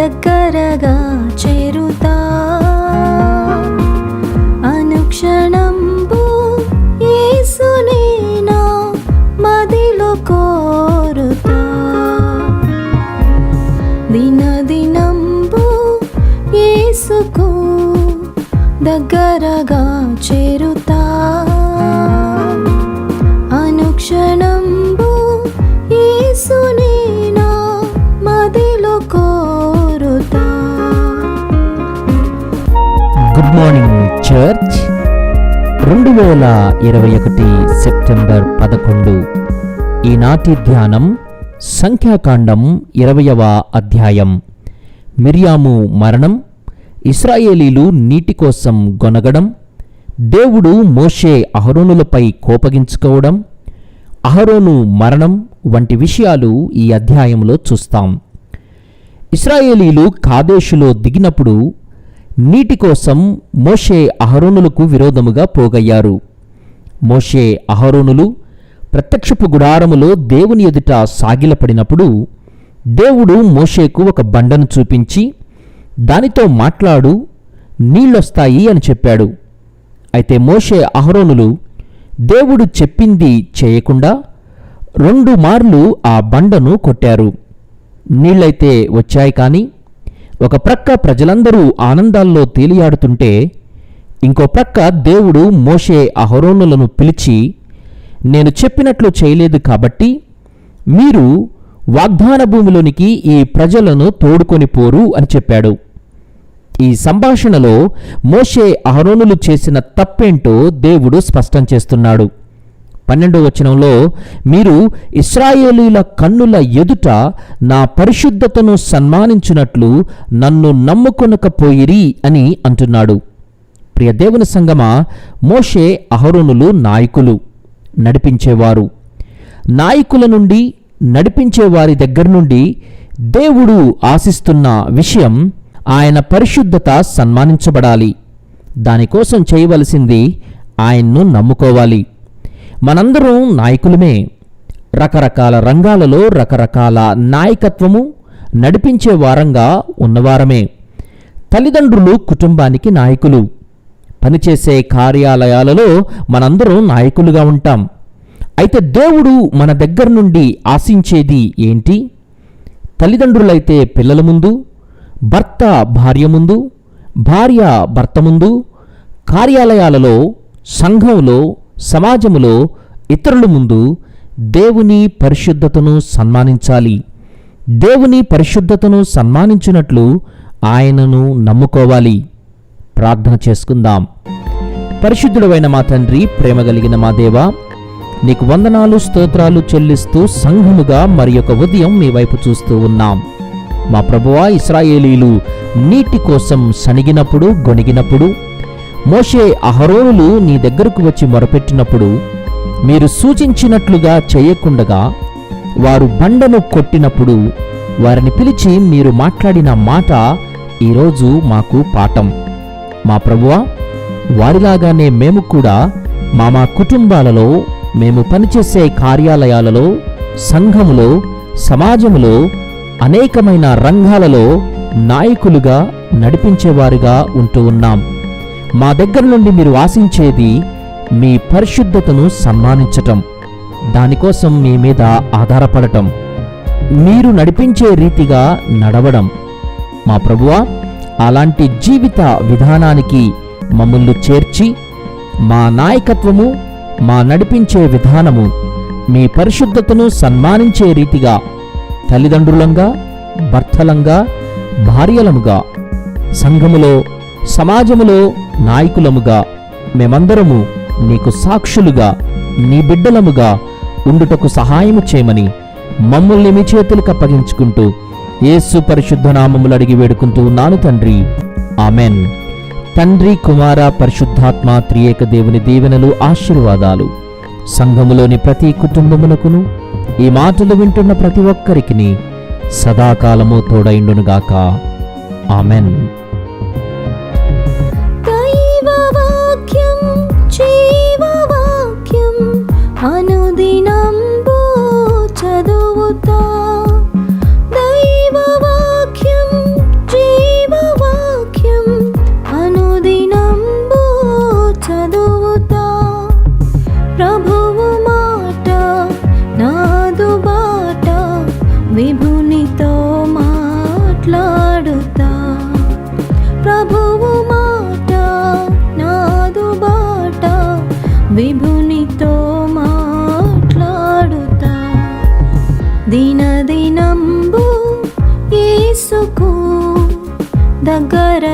దగ్గరగా చేరుతా. అనుక్షణంబు కోరుతా. దినదినంబు దగ్గరగా చేరుతా. చర్చ్ రెండు వేల ఇరవై ఒకటి సెప్టెంబర్ పదకొండు. ఈనాటి ధ్యానం సంఖ్యాకాండం ఇరవయవ అధ్యాయం. మిర్యాము మరణం ఇస్రాయేలీలు నీటి కోసం గొనగడం దేవుడు మోషే అహరోనులపై కోపగించుకోవడం అహరోను మరణం వంటి విషయాలు ఈ అధ్యాయంలో చూస్తాం. ఇస్రాయేలీలు కాదేశులో దిగినప్పుడు నీటి కోసం మోషే అహరోనులకు విరోధముగా పోగయ్యారు. మోషే అహరోనులు ప్రత్యక్షపు గుడారములో దేవుని ఎదుట సాగిలపడినప్పుడు దేవుడు మోషేకు ఒక బండను చూపించి దానితో మాట్లాడు నీళ్ళొస్తాయి అని చెప్పాడు. అయితే మోషే అహరోనులు దేవుడు చెప్పింది చేయకుండా రెండు మార్లు ఆ బండను కొట్టారు. నీళ్ళైతే వచ్చాయి కానీ ఒక ప్రక్క ప్రజలందరూ ఆనందాల్లో తేలియాడుతుంటే ఇంకో ప్రక్క దేవుడు మోషే అహరోనులను పిలిచి నేను చెప్పినట్లు చేయలేదు కాబట్టి మీరు వాగ్దాన భూమిలోనికి ఈ ప్రజలను తోడుకొని పోరు అని చెప్పాడు. ఈ సంభాషణలో మోషే అహరోనులు చేసిన తప్పేంటో దేవుడు స్పష్టం చేస్తున్నాడు. పన్నెండో వచనంలో మీరు ఇస్రాయేలీల కన్నుల ఎదుట నా పరిశుద్ధతను సన్మానించినట్లు నన్ను నమ్ముకొనకపోయిరి అని అంటున్నాడు. ప్రియ దేవుని సంగమా మోషే అహరోనులు నాయకులు నడిపించేవారు. నాయకుల నుండి నడిపించే వారి దగ్గర నుండి దేవుడు ఆశిస్తున్న విషయం ఆయన పరిశుద్ధత సన్మానించబడాలి. దానికోసం చేయవలసింది ఆయన్ను నమ్ముకోవాలి. మనందరం నాయకులమే. రకరకాల రంగాలలో రకరకాల నాయకత్వము నడిపించే వారంగా ఉన్నవారమే. తల్లిదండ్రులు కుటుంబానికి నాయకులు. పనిచేసే కార్యాలయాలలో మనందరం నాయకులుగా ఉంటాం. అయితే దేవుడు మన దగ్గర నుండి ఆశించేది ఏంటి? తల్లిదండ్రులైతే పిల్లల ముందు భర్త భార్య ముందు భార్య భర్త ముందు కార్యాలయాలలో సంఘంలో సమాజములో ఇతరుల ముందు దేవుని పరిశుద్ధతను సన్మానించాలి. దేవుని పరిశుద్ధతను సన్మానించినట్లు ఆయనను నమ్ముకోవాలి. ప్రార్థన చేసుకుందాం. పరిశుద్ధుడైన మా తండ్రి ప్రేమ కలిగిన మా దేవ నీకు వందనాలు స్తోత్రాలు చెల్లిస్తూ సంఘముగా మరి ఒక ఉదయం మీ వైపు చూస్తూ ఉన్నాం. మా ప్రభువా ఇస్రాయేలీలు నీటి కోసం సణిగినప్పుడు గొనిగినప్పుడు మోషే అహరోనులు నీ దగ్గరకు వచ్చి మొరపెట్టినప్పుడు మీరు సూచించినట్లుగా చేయకుండగా వారు బండను కొట్టినప్పుడు వారిని పిలిచి మీరు మాట్లాడిన మాట ఈరోజు మాకు పాఠం. మా ప్రభువా వారిలాగానే మేము కూడా మా మా కుటుంబాలలో మేము పనిచేసే కార్యాలయాలలో సంఘములో సమాజములో అనేకమైన రంగాలలో నాయకులుగా నడిపించేవారుగా ఉంటూ ఉన్నాం. మా దగ్గర నుండి మీరు ఆశించేది మీ పరిశుద్ధతను సన్మానించటం. దానికోసం మీ మీద ఆధారపడటం. మీరు నడిపించే రీతిగా నడవడం. మా ప్రభువా అలాంటి జీవిత విధానానికి మమ్మల్ని చేర్చి మా నాయకత్వము మా నడిపించే విధానము మీ పరిశుద్ధతను సన్మానించే రీతిగా తల్లిదండ్రులంగా భర్తలంగా భార్యలముగా సంఘములో సమాజములో నాయకులముగా మేమందరము నీకు సాక్షులుగా నీ బిడ్డలముగా ఉండుటకు సహాయము చేయమని మమ్మల్ని మీ చేతులకు అప్పగించుకుంటూ యేసు పరిశుద్ధ నామములు అడిగి వేడుకుంటూ ఉన్నాను తండ్రి. ఆమెన్. తండ్రి కుమార పరిశుద్ధాత్మ త్రియేక దేవుని దీవెనలు ఆశీర్వాదాలు సంఘములోని ప్రతి కుటుంబమునకును ఈ మాటలు వింటున్న ప్రతి ఒక్కరికి సదాకాలము తోడైండునుగాక. ఆమెన్. విభునితో మాట్లాడుతా. ప్రభువు మాట నాదు బాట విభునితో మాట్లాడుతా. దినదినంబు ఏసుకు దగ్గర